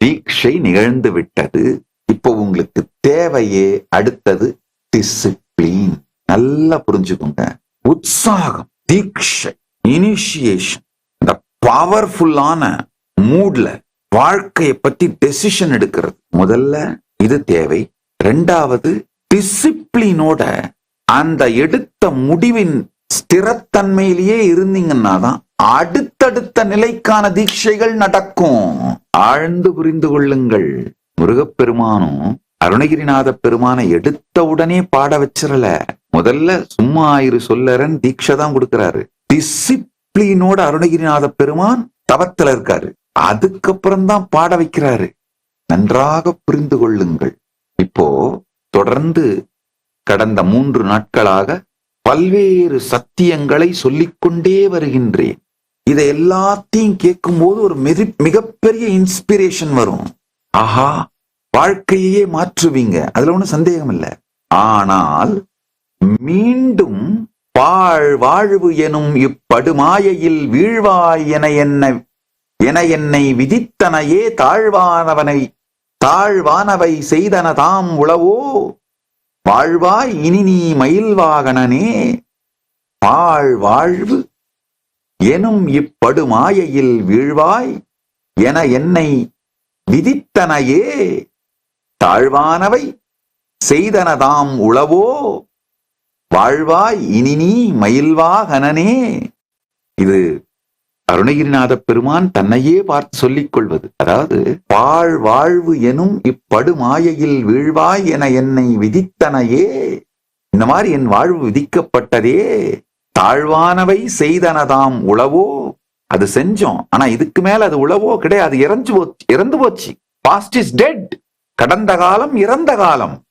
தீட்சை நிகழ்ந்து விட்டது. இப்போ உங்களுக்கு தேவையே அடுத்தது டிசிப்ளின் நல்லா புரிஞ்சுக்கோங்க. உற்சாகம் தீட்சை இனிஷியேஷன் இந்த பவர்ஃபுல்லான மூட்ல வாழ்க்கையை பத்தி டெசிஷன் எடுக்கிறது. முதல்ல இது தேவை. ரெண்டாவது டிசிப்ளினோட அந்த எடுத்த முடிவின் ஸ்திரத்தன்மையிலேயே இருந்தீங்கன்னா தான் அடுத்தடுத்த நிலைக்கான தீட்சைகள் நடக்கும். ஆழ்ந்து புரிந்து கொள்ளுங்கள். முருகப்பெருமானும் அருணகிரிநாத பெருமானை எடுத்த உடனே பாட வச்சிடல முதல்ல சும்மா ஆயிரு சொல்லறன் தீட்சை தான் கொடுக்கிறாரு. டிசிப்ளினோட அருணகிரிநாத பெருமான் தவத்துல இருக்காரு. அதுக்கப்புறம் தான் பாட வைக்கிறாரு. நன்றாக புரிந்து கொள்ளுங்கள். இப்போ தொடர்ந்து கடந்த மூன்று நாட்களாக பல்வேறு சத்தியங்களை சொல்லிக்கொண்டே வருகின்றேன். இதை எல்லாத்தையும் கேட்கும்போது ஒரு மிக மிகப்பெரிய இன்ஸ்பிரேஷன் வரும். ஆஹா வாழ்க்கையே மாற்றுவீங்க. அதுல ஒண்ணும் சந்தேகம் இல்லை. ஆனால் மீண்டும் வாழ் வாழ்வு எனும் இப்படுமாயையில் வீழ்வாய் என என்ன என என்னை விதித்தனையே தாழ்வானவனை தாழ்வானவை செய்தன தாம் உளவோ? வாழ்வாய் இனி நீ மயில் வாகனனே வாழ் வாழ்வு எனும் இப்படுமாயையில் வீழ்வாய் என என்னை விதித்தனையே. தாழ்வானவை செய்தனதாம் உளவோ. வாழ்வாய் இனி நீ மயில்வாகனனே இது அருணகிரிநாத பெருமான் தன்னையே பார்த்து சொல்லிக் கொள்வது. அதாவது வாழ் வாழ்வு எனும் இப்படு மாயையில் வீழ்வாய் என என்னை விதித்தனையே. இந்த மாதிரி என் வாழ்வு விதிக்கப்பட்டதே. தாழ்வானவை செய்தனதாம் உளவோ? அது செஞ்சோம். ஆனா இதுக்கு மேல அது உளவோ கிடையாது. இறந்து போச்சு இறந்து போச்சு. பாஸ்ட் இஸ் டெட் கடந்த காலம் இறந்த காலம்.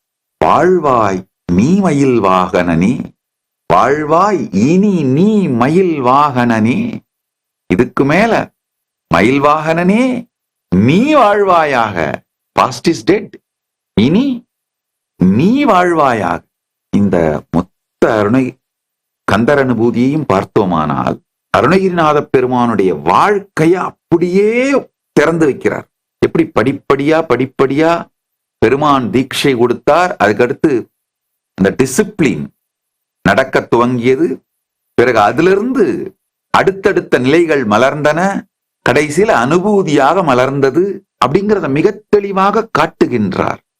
வாழ்வாய் நீ மயில் வாகனனே. வாழ்வாய் இனி நீ மயில் வாகனனே. இதுக்கு மேல மயில் வாகனனே நீ வாழ்வாயாக. பாஸ்ட் இஸ் டெட் இனி நீ வாழ்வாயாக. இந்த மொத்த அருணை கந்தர் அனுபூதியையும் பார்த்தோமானால் அருணகிரிநாத பெருமானுடைய வாழ்க்கைய அப்படியே திறந்து வைக்கிறார். எப்படி? படிப்படியா படிப்படியா பெருமான் தீட்சை கொடுத்தார். அதுக்கடுத்து அந்த டிசிப்ளின் நடக்க துவங்கியது. பிறகு அதிலிருந்து அடுத்தடுத்த நிலைகள் மலர்ந்தன. கடைசியில் அனுபூதியாக மலர்ந்தது அப்படிங்கிறத மிக தெளிவாக காட்டுகின்றார்.